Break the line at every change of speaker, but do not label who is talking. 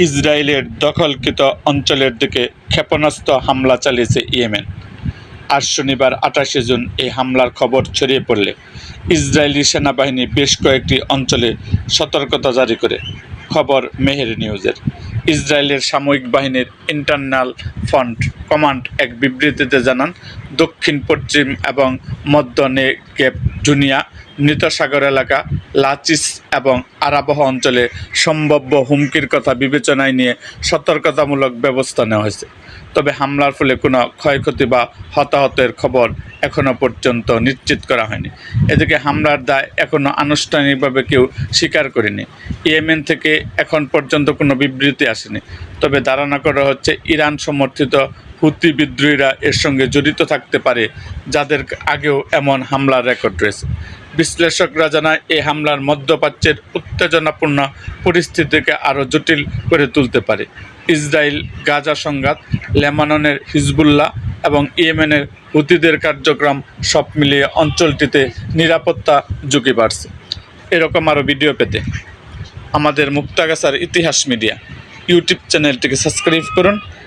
ইসরায়েলের দখলকৃত অঞ্চলের দিকে ক্ষেপণাস্ত্র হামলা চালিয়েছে ইয়েমেন। আজ শনিবার আঠাশে জুন এই হামলার খবর ছড়িয়ে পড়লে ইসরায়েলি সেনাবাহিনী বেশ কয়েকটি অঞ্চলে সতর্কতা জারি করে। খবর মেহের নিউজের। ইসরায়েলের সামরিক বাহিনীর ইন্টারনাল ফ্রন্ট কমান্ড এক বিবৃতিতে জানান, দক্ষিণ, পশ্চিম এবং মধ্য নেগেব জুনিয়া মৃত সাগর এলাকা, লাচিস এবং আরাবহ অঞ্চলে সম্ভাব্য হুমকির কথা বিবেচনায় নিয়ে সতর্কতামূলক ব্যবস্থা নেওয়া হয়েছে। তবে হামলার ফলে কোনো ক্ষয়ক্ষতি বা হতাহতের খবর এখনও পর্যন্ত নিশ্চিত করা হয়নি। এদিকে হামলার দায় এখনও আনুষ্ঠানিকভাবে কেউ স্বীকার করেনি। ইয়েমেন থেকে এখন পর্যন্ত কোনো বিবৃতি আসেনি। তবে ধারণা করা হচ্ছে, ইরান সমর্থিত হুতি বিদ্রোহীরা এর সঙ্গে জড়িত থাকতে পারে, যাদের আগেও এমন হামলার রেকর্ড রয়েছে। বিশ্লেষকরা জানায় এই হামলার মধ্যপ্রাচ্যের উত্তেজনাপূর্ণ পরিস্থিতিকে আরও জটিল করে তুলতে পারে। ইসরায়েল, গাজা সংঘাত লেমাননের হিজবুল্লাহ এবং ইয়েমেনের হুতিদের কার্যক্রম সব মিলিয়ে অঞ্চলটিতে নিরাপত্তা ঝুঁকি বাড়ছে। এরকম আরও ভিডিও পেতে আমাদের মুক্তাগাছার ইতিহাস মিডিয়া ইউটিউব চ্যানেলটিকে সাবস্ক্রাইব করুন।